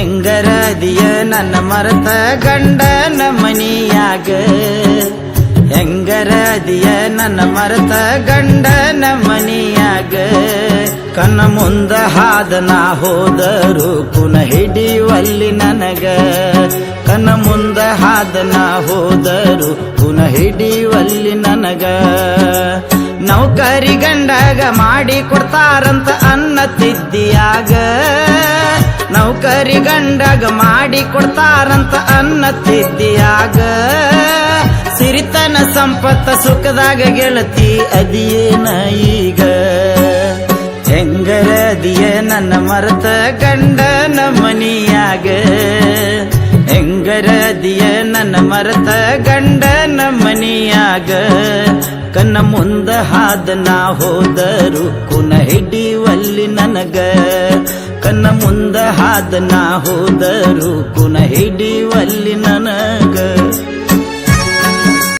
ಹೆಂಗರದಿಯ ನನ್ನ ಮರತ ಗಂಡನ ಮನಿಯಾಗ? ಹೆಂಗರದಿಯ ನನ್ನ ಮರತ ಗಂಡನ ಮನಿಯಾಗ? ಕನ್ನ ಮುಂದ ಹಾದ ನಾ ಹೋದರು, ಪುನಃ ಹಿಡಿಯುವಲ್ಲಿ ನನಗ. ಕನ್ನ ಮುಂದ ಹಾದ ನಾ ಹೋದರು, ಪುನಃ ಹಿಡಿಯುವಲ್ಲಿ ನನಗ. ನೌಕರಿ ಗಂಡಾಗ ಮಾಡಿ ಕೊಡ್ತಾರಂತ ಅನ್ನ ತಿದ್ದಿಯಾಗ ನೌಕರಿ ಗಂಡಗ ಮಾಡಿ ಕೊಡ್ತಾರಂತ ಅನ್ನ ತಿದ್ದಿಯಾಗ ಸಿರಿತನ ಸಂಪತ್ತ ಸುಖದಾಗ ಗೆಳತಿ ಅದಿಯೇನ ಈಗ. ಹೆಂಗರದಿಯ ನನ್ನ ಮರತ ಗಂಡನ ಮನಿಯಾಗ ಹೆಂಗರದಿಯ ನನ್ನ ಮರತ ಗಂಡನ ಮನಿಯಾಗ ಕನ್ನ ಮುಂದ ಹಾದ ನಾ ಹೋದರು, ಕುನ ಹಿಡಿವಲ್ಲಿ ನನಗ. ನನ್ನ ಮುಂದ ಹಾದ ನಾ ಹೋದರು ಕುನ ಹಿಡಿವಲ್ಲಿನ